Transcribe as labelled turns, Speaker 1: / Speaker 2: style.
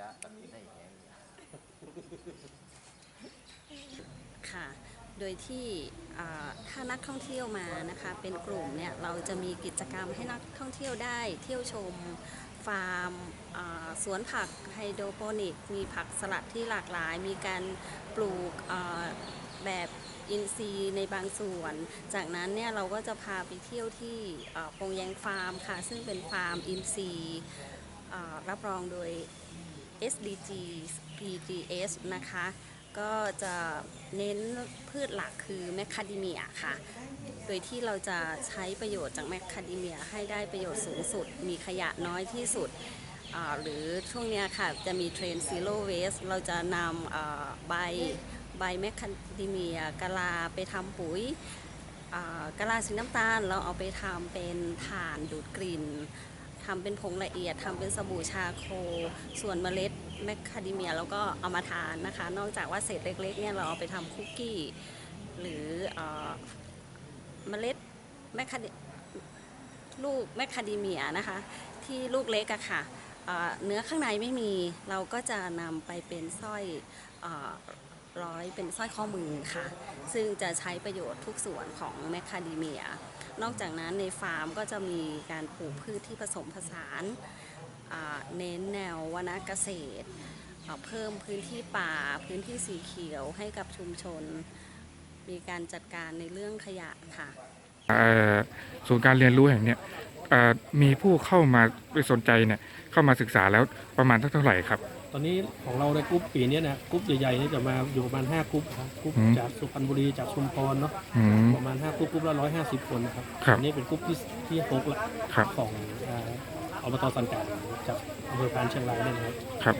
Speaker 1: น่าจะตัดสินให้แข็ง
Speaker 2: ค่ะ โดยที่ถ้านักท่องเที่ยวมานะคะเป็นกลุ่มเนี่ยเราจะมีกิจกรรมให้นักท่องเที่ยวได้เที่ยวชมฟาร์มสวนผักไฮโดรโปนิก มีผักสลัดที่หลากหลาย มีการปลูกแบบอินทรีย์ในบางส่วน จากนั้นเนี่ยเราก็จะพาไปเที่ยวที่ปงแยงฟาร์มค่ะ ซึ่งเป็นฟาร์มอินทรีย์รับรองโดย SDG PGS นะคะ ก็จะเน้นพืชหลักคือแมคคาเดเมียค่ะ โดยที่เราจะใช้ประโยชน์จากแมคคาเดเมียให้ได้ประโยชน์สูงสุด มีขยะน้อยที่สุด หรือช่วงนี้ค่ะจะมีเทรนด์ zero waste เราจะนำใบใบแมคคาเดเมียกะลาไปทำปุ๋ยกะลาสีน้ำตาลเราเอาไปทำเป็นถ่านดูดกลิ่น ทำเป็นผงละเอียดทำเป็นสบู่ชาโค ส่วนเมล็ดแมคคาเดเมียเราก็เอามาทานนะคะ นอกจากว่าเศษเล็กๆเนี่ยเราเอาไปทำคุกกี้ หรือเมล็ดแมคคาเดลูกแมคคาเดเมียนะคะ ที่ลูกเล็กอะค่ะเอ่อเนื้อข้างในไม่มีเราก็จะนำไปเป็นสร้อยร้อยเป็นสร้อยข้อมือค่ะ ซึ่งจะใช้ประโยชน์ทุกส่วนของแมคคาเดเมีย นอกจากนั้นในฟาร์มก็จะมีการปลูกพืชที่ผสมผสานเน้นแนววนเกษตร เพิ่มพื้นที่ป่าพื้นที่สีเขียวให้กับชุมชน มีการจัดการในเรื่องขยะค่ะ
Speaker 3: เอ่อศูนย์การเรียนรู้แห่งนี้มีผู้เข้ามาไปสนใจเนี่ยเข้ามาศึกษาแล้วประมาณเท่าไหร่ครับ
Speaker 4: ตอนนี้ของเราในกรุ๊ปปีเนี้ยนะกรุ๊ปใหญ่ๆนี่จะมาอยู่ประมาณ5กรุ๊ปครับกรุ๊ป
Speaker 3: อืม
Speaker 4: จากสุพรรณบุรีจากชุมพรเนาะ
Speaker 3: อืม
Speaker 4: ประมาณ5กรุ๊ปกรุ๊ปละ150คนนะครับ
Speaker 3: ครับ
Speaker 4: อันนี้เป็นกรุ๊ปที่ที่หกละ
Speaker 3: ครับ
Speaker 4: ของอ่าอบตสันกาจากอำเภอพานเชียงรายเนี่ยนะครับ
Speaker 3: ครับ